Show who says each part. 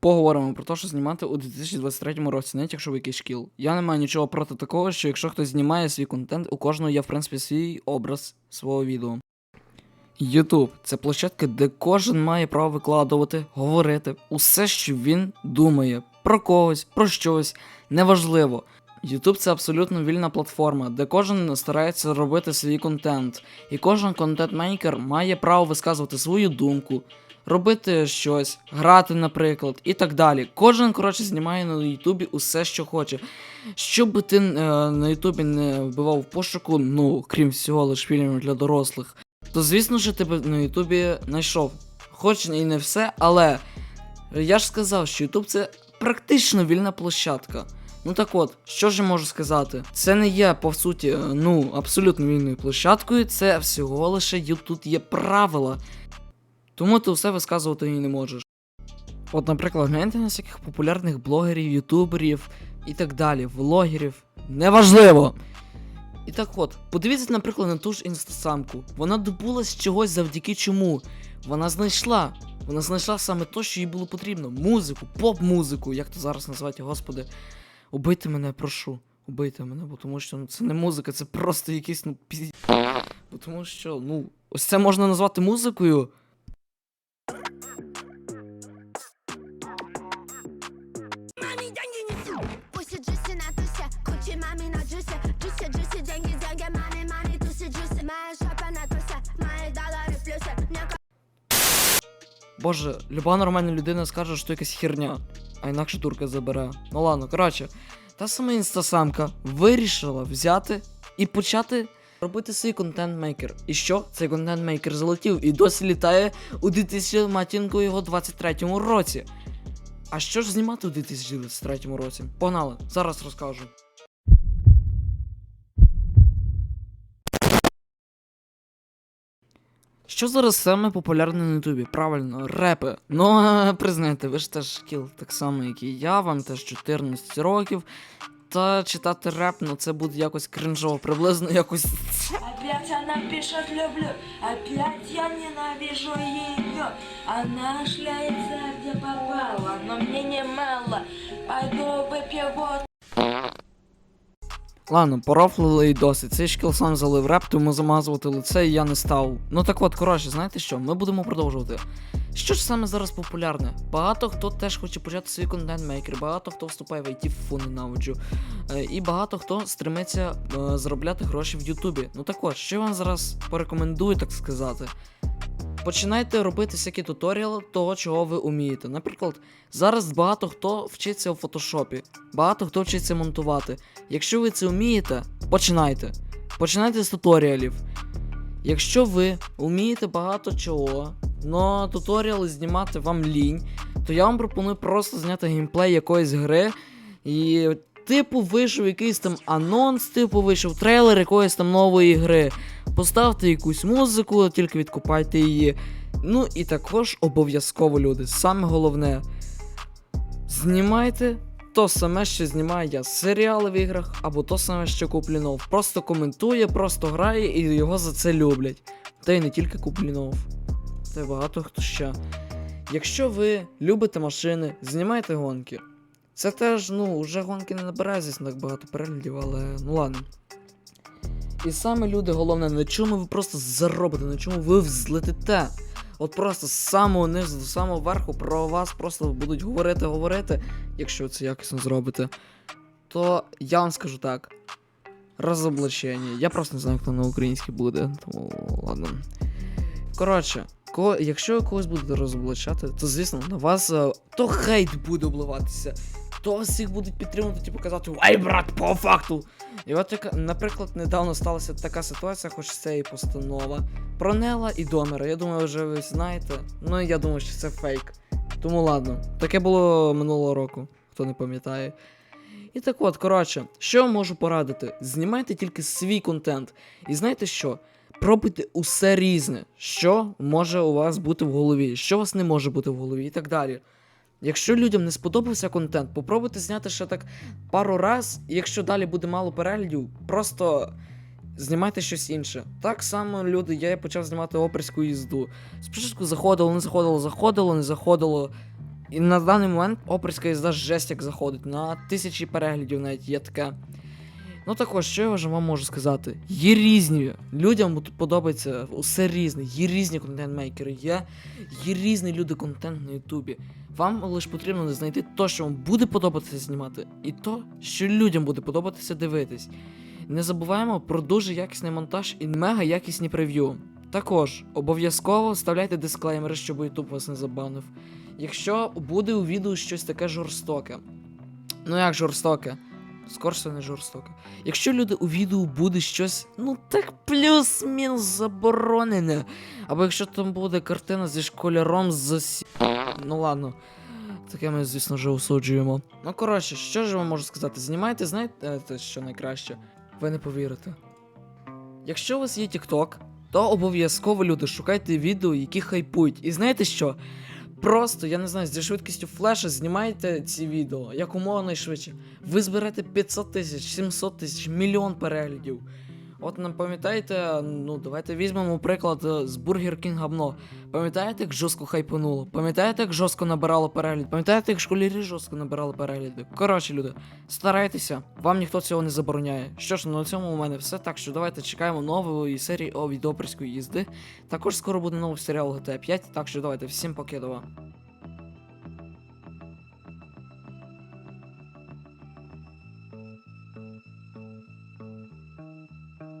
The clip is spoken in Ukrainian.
Speaker 1: поговоримо про те, що знімати у 2023 році, навіть якщо ви якийсь шкіл. Я не маю нічого проти такого, що якщо хтось знімає свій контент, у кожного є, в принципі, свій образ свого відео. YouTube це площадка, де кожен має право викладувати, говорити усе, що він думає про когось, про щось, неважливо. YouTube це абсолютно вільна платформа, де кожен старається робити свій контент, і кожен контент-мейкер має право висказувати свою думку, робити щось, грати, наприклад, і так далі. Кожен, коротше, знімає на Ютубі усе, що хоче. Що би ти е, на Ютубі не вбивав в пошуку, ну, крім всього, лише фільмів для дорослих, то звісно ж ти би на Ютубі знайшов. Хоч і не все, але я ж сказав, що Ютуб це практично вільна площадка. Ну так от, що ж я можу сказати? Це не є, по суті, е, ну, абсолютно вільною площадкою, це всього лише тут є правила. Тому ти все висказувати і не можеш. От, наприклад, гляньте на всяких популярних блогерів, ютуберів і так далі, влогерів. Неважливо! І так от, подивіться, наприклад, на ту ж інстасамку. Вона добулась чогось завдяки чому. Вона знайшла. Вона знайшла саме те, що їй було потрібно. Музику, поп-музику, як то зараз називати, господи. Убийте мене, прошу. Убийте мене, бо тому що ну, це не музика, це просто якийсь, ну, пізд... Бо тому що, ну, ось це можна назвати музикою.
Speaker 2: Pussy juicy на тусе, кучи мами на джусе Джуси, джуси, деньги, деньги, мани, мани, тусы, джусы Моя шапа на тусе, мои доллары плюсы Мне
Speaker 1: Боже, люба нормальна людина скаже, що якась херня, а інакше турка забере. Ну ладно, коротше, та сама інстасамка вирішила взяти і почати робити свій контент-мейкер. І що? Цей контент-мейкер залетів і досі літає у 2000 матінку його 23 році. А що ж знімати у 2023 році? Погнали, зараз розкажу. Що зараз саме популярне на Ютубі? Правильно, репи. Ну, признайте, ви ж теж шкіл, так само, як і я, вам теж 14 років. Та читати реп, ну це буде якось кринжово, приблизно якось.
Speaker 3: Опять она пишет люблю, опять я ненавижу ее. Она шляется где попала, но мне не мало. Пойду выпью водку.
Speaker 1: Ладно, порофлили і досить. Цей шкіл сам залив реп, тому замазувати лице я не став. Ну так от, коротше, знаєте що? Ми будемо продовжувати. Що ж саме зараз популярне? Багато хто теж хоче почати свій контент-мейкер, багато хто вступає в IT, фу, ненавиджу. Е, і багато хто стремиться е, заробляти гроші в Ютубі. Ну так от, що я вам зараз порекомендую, так сказати. Починайте робити всякі туторіали того, чого ви вмієте. Наприклад, зараз багато хто вчиться у фотошопі, багато хто вчиться монтувати. Якщо ви це вмієте, починайте. Починайте з туторіалів. Якщо ви вмієте багато чого, но туторіали знімати вам лінь, то я вам пропоную просто зняти геймплей якоїсь гри і. Типу вийшов якийсь там анонс, типу вийшов трейлер якоїсь там нової гри. Поставте якусь музику, тільки відкупайте її. Ну і також обов'язково люди. Саме головне. Знімайте то саме, що знімаю я серіали в іграх, або то саме, що Куплінов. Просто коментує, просто грає і його за це люблять. Та й не тільки Куплінов. Та й багато хто ще. Якщо ви любите машини, знімайте гонки. Це теж, ну, вже гонки не набирає звісно, так багато переглядів, але ну ладно. І саме люди, головне, на чому ви просто заробите, на чому ви взлетите. От просто з самого низу до самого верху про вас просто будуть говорити, говорити, якщо це якісно зробите. То я вам скажу так. Розоблачення. Я просто не знаю, там на українській буде, тому ладно. Коротше, ко, якщо ви когось будете розоблачати, то звісно на вас е, то хейт буде обливатися, то всіх будуть підтримувати, типу казати, ай, брат, по факту. І от, наприклад, недавно сталася така ситуація, хоч це і постанова. Про Нела і Домера. Я думаю, вже ви знаєте. Ну я думаю, що це фейк. Тому ладно. Таке було минулого року, хто не пам'ятає. І так от, коротше, що можу порадити? Знімайте тільки свій контент. І знаєте що? Пробуйте усе різне, що може у вас бути в голові, що у вас не може бути в голові, і так далі. Якщо людям не сподобався контент, попробуйте зняти ще так пару раз, і якщо далі буде мало переглядів, просто знімайте щось інше. Так само, люди, я почав знімати оперську їзду. Спочатку заходило, не заходило, заходило, не заходило. І на даний момент оперська їзда жесть як заходить. На тисячі переглядів навіть є таке. Ну також, що я вже вам можу сказати? Є різні. Людям подобається усе різне, є різні контент-мейкери, є, є різні люди контент на Ютубі. Вам лише потрібно знайти те, що вам буде подобатися знімати, і то, що людям буде подобатися дивитись. Не забуваємо про дуже якісний монтаж і мега якісні прев'ю. Також обов'язково вставляйте дисклеймери, щоб YouTube вас не забанив. Якщо буде у відео щось таке жорстоке. Ну як жорстоке? Скорше не жорстоке. Якщо люди у відео буде щось, ну так плюс-мінус заборонене. Або якщо там буде картина зі школяром з. Ну ладно. Таке ми, звісно, вже осуджуємо. Ну, коротше, що ж вам можу сказати? Знімайте, знаєте, е, що найкраще? Ви не повірите. Якщо у вас є TikTok, то обов'язково люди шукайте відео, які хайпують. І знаєте що? Просто, я не знаю, зі швидкістю флеша знімайте ці відео якомога найшвидше. Ви зберете 500 тисяч, 700 тисяч, мільйон переглядів. От не пам'ятаєте, ну давайте візьмемо приклад е, з King гавно. Пам'ятаєте, як жорстко хайпануло? Пам'ятаєте, як жорстко набирало перегляд? Пам'ятаєте, як школярі жорстко набирали перегляди? Коротше, люди, старайтеся, вам ніхто цього не забороняє. Що ж, на цьому у мене все. Так що давайте чекаємо нової серії о відеоперської їзди. Також скоро буде новий серіал GTA 5, так що давайте всім покидова.